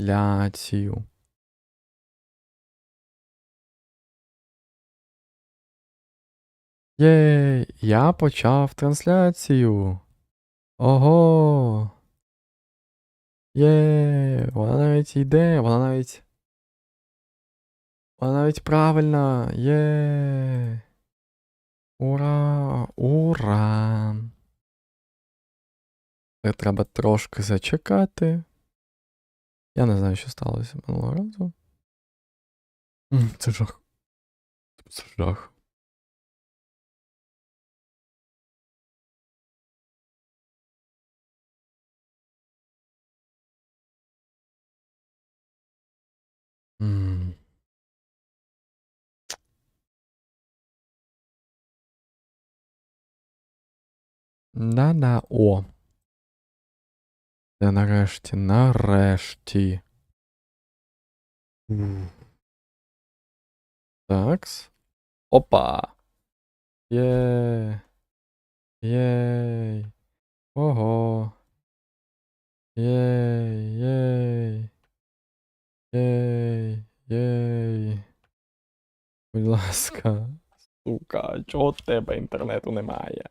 трансляцію. Єй, я почав трансляцію. Ого. Єй, вона навіть йде, вона навіть. Вона навіть правильна. Єй. Ура! Ура! Треба трошки зачекати. Я не знаю, що сталося минулого разу. Це жах. Це жах. М. Да-да, о. Це нарешті, нарешті. Такс. Опа. Є. Єй. Ого. Єй, єй. Єй, єй. Будь ласка. Сука, чого в тебе інтернету немає?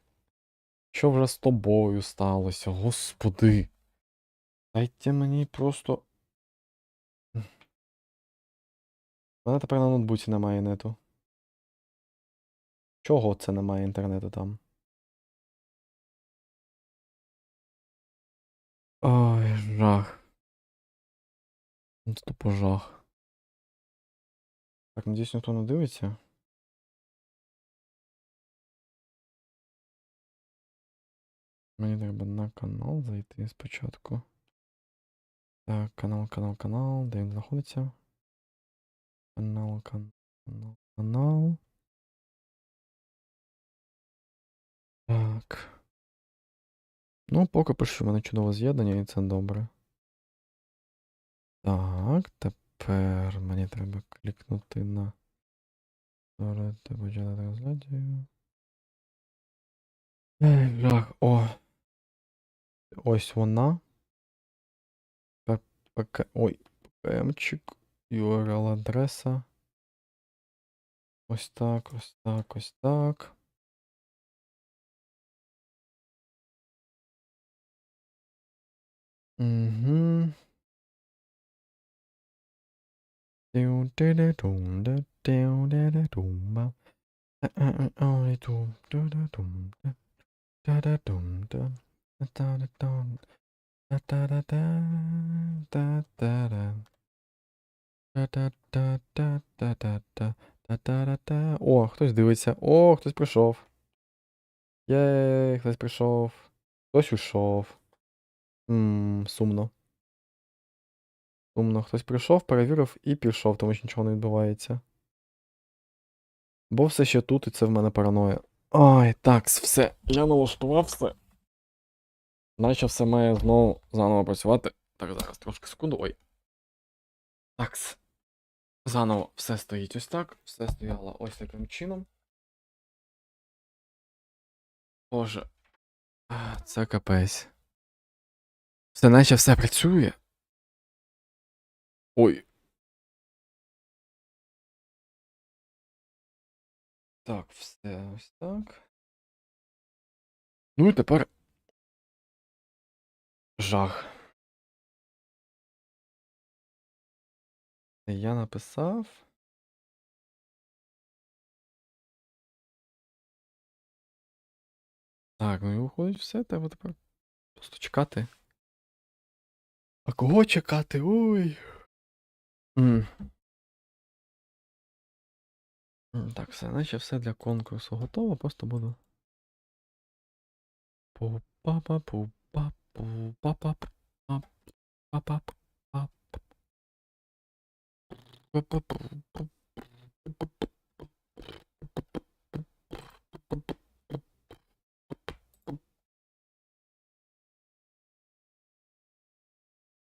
Що вже з тобою сталося, господи? Дайте мені просто. У мене тепер на ноутбуці немає нету. Чого це немає інтернету там? Ой, жах. Ну, Це тупо жах. Так, надіюсь, ніхто не дивиться. Мені треба на канал зайти спочатку. Так, канал, канал, канал. Де він знаходиться? Канал, канал, канал. Так. Ну, поки пишу, в мене чудове з'єднання, і це добре. Так, тепер мені треба клікнути на створити почати трансляцію. Ей, о. Ось вона. ПК, ой, ПКМчик, URL адреса. Ось так, ось так, ось так. Угу. О, хтось дивиться. О, хтось прийшов. Єй, хтось прийшов. Хтось ушов. Ммм, сумно. Сумно. Хтось прийшов, перевірив і пішов, тому що нічого не відбувається. Бо все ще тут, і це в мене параноя. Ой, так, все. Я налаштував все. Наче все має знову заново працювати. Так, зараз трошки секунду. Ой. Такс. Заново все стоїть ось так. Все стояло ось таким чином. Боже. Це капець. Все наче все працює. Ой. Так, все ось так. Ну і тепер. Жах. Я написав. Так, ну і виходить все, треба тепер просто чекати. А кого чекати? Ой. М, Так, все, наче все для конкурсу готово, просто буду.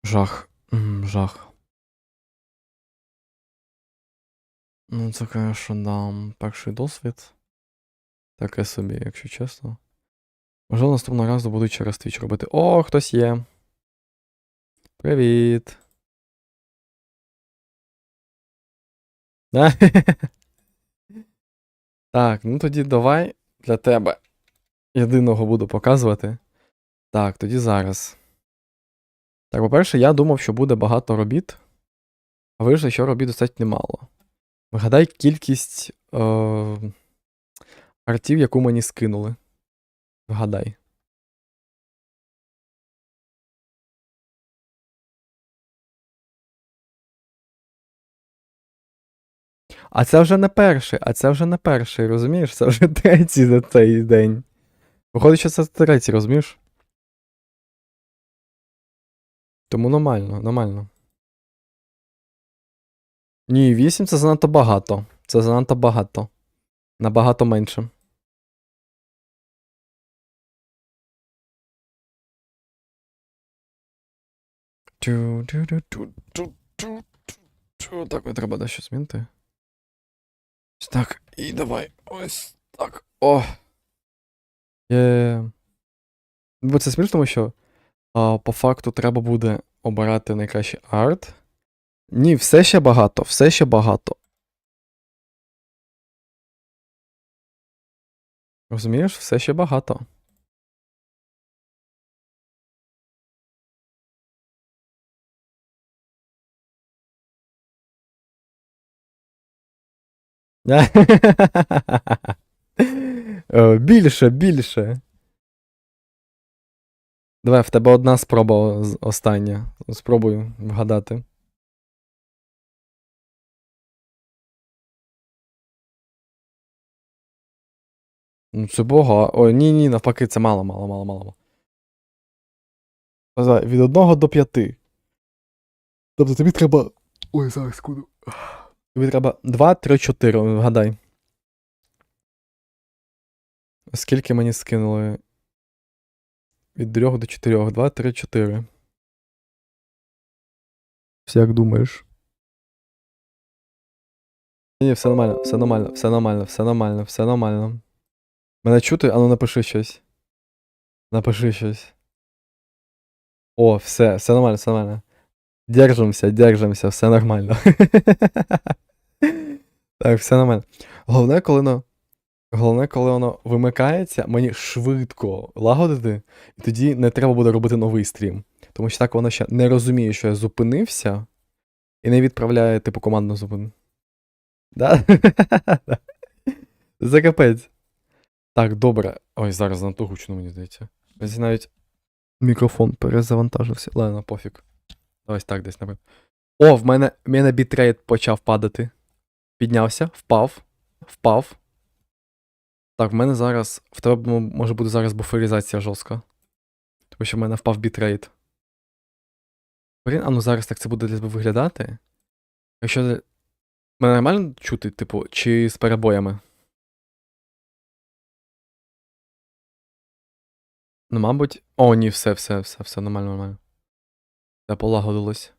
Жах. Жах. Ну, це, конечно, да, перший досвід. Таке собі, якщо чесно. Можливо, наступного разу буду через твіч робити. О, хтось є. Привіт. Так, ну тоді давай для тебе. Єдиного буду показувати. Так, тоді зараз. Так, по-перше, я думав, що буде багато робіт. А вийшло, що робіт достатньо немало. Вигадай кількість е- артів, яку мені скинули. Вгадай. А це вже не перший, а це вже не перший, розумієш? Це вже третій за цей день. Виходить, що це третій, розумієш? Тому нормально, нормально. Ні, 8 це занадто багато. Це занадто багато. Набагато менше. Тю-тю-тю-тю-тю-тю. Так, мені треба дещо змінити. Так, і давай. Ось так. О. Є. Бо це смішно, тому що а, по факту треба буде обирати найкращий арт. Ні, все ще багато, все ще багато. Розумієш, все ще багато. Більше, більше. Давай, в тебе одна спроба остання. Спробуй вгадати. Ну, це бога. Ой, ні, ні, навпаки, це мало, мало, мало, мало. Від 1 до 5. Тобто тобі треба. Ой, зараз секунду. Тобі треба 2, 3, 4, вгадай. Скільки мені скинули? Від 3 до 4. 2, 3, 4. Все як думаєш? Ні, все нормально, все нормально, все нормально, все нормально, все нормально. Мене чути? Ану напиши щось. Напиши щось. О, все, все нормально, все нормально. Держимося, держимося, все нормально. Так, все нормально. Головне, коли воно. Головне, коли воно вимикається, мені швидко лагодити, і тоді не треба буде робити новий стрім. Тому що так воно ще не розуміє, що я зупинився, і не відправляє типу командну зупин. Да? Це капець. Так, добре. Ой, зараз на ту гучно, мені здається. Ось навіть мікрофон перезавантажився. Ладно, пофіг. Ось так десь напевно. О, в мене, в мене бітрейт почав падати. Піднявся, впав, впав. Так, в мене зараз. В тебе може бути зараз буферизація жорстка. Тому що в мене впав бітрейт. Блін, а ну зараз так це буде десь виглядати. Якщо. Мене нормально чути, типу, чи з перебоями? Ну, мабуть. О, ні, все, все, все, все нормально, нормально. Все полагодилось.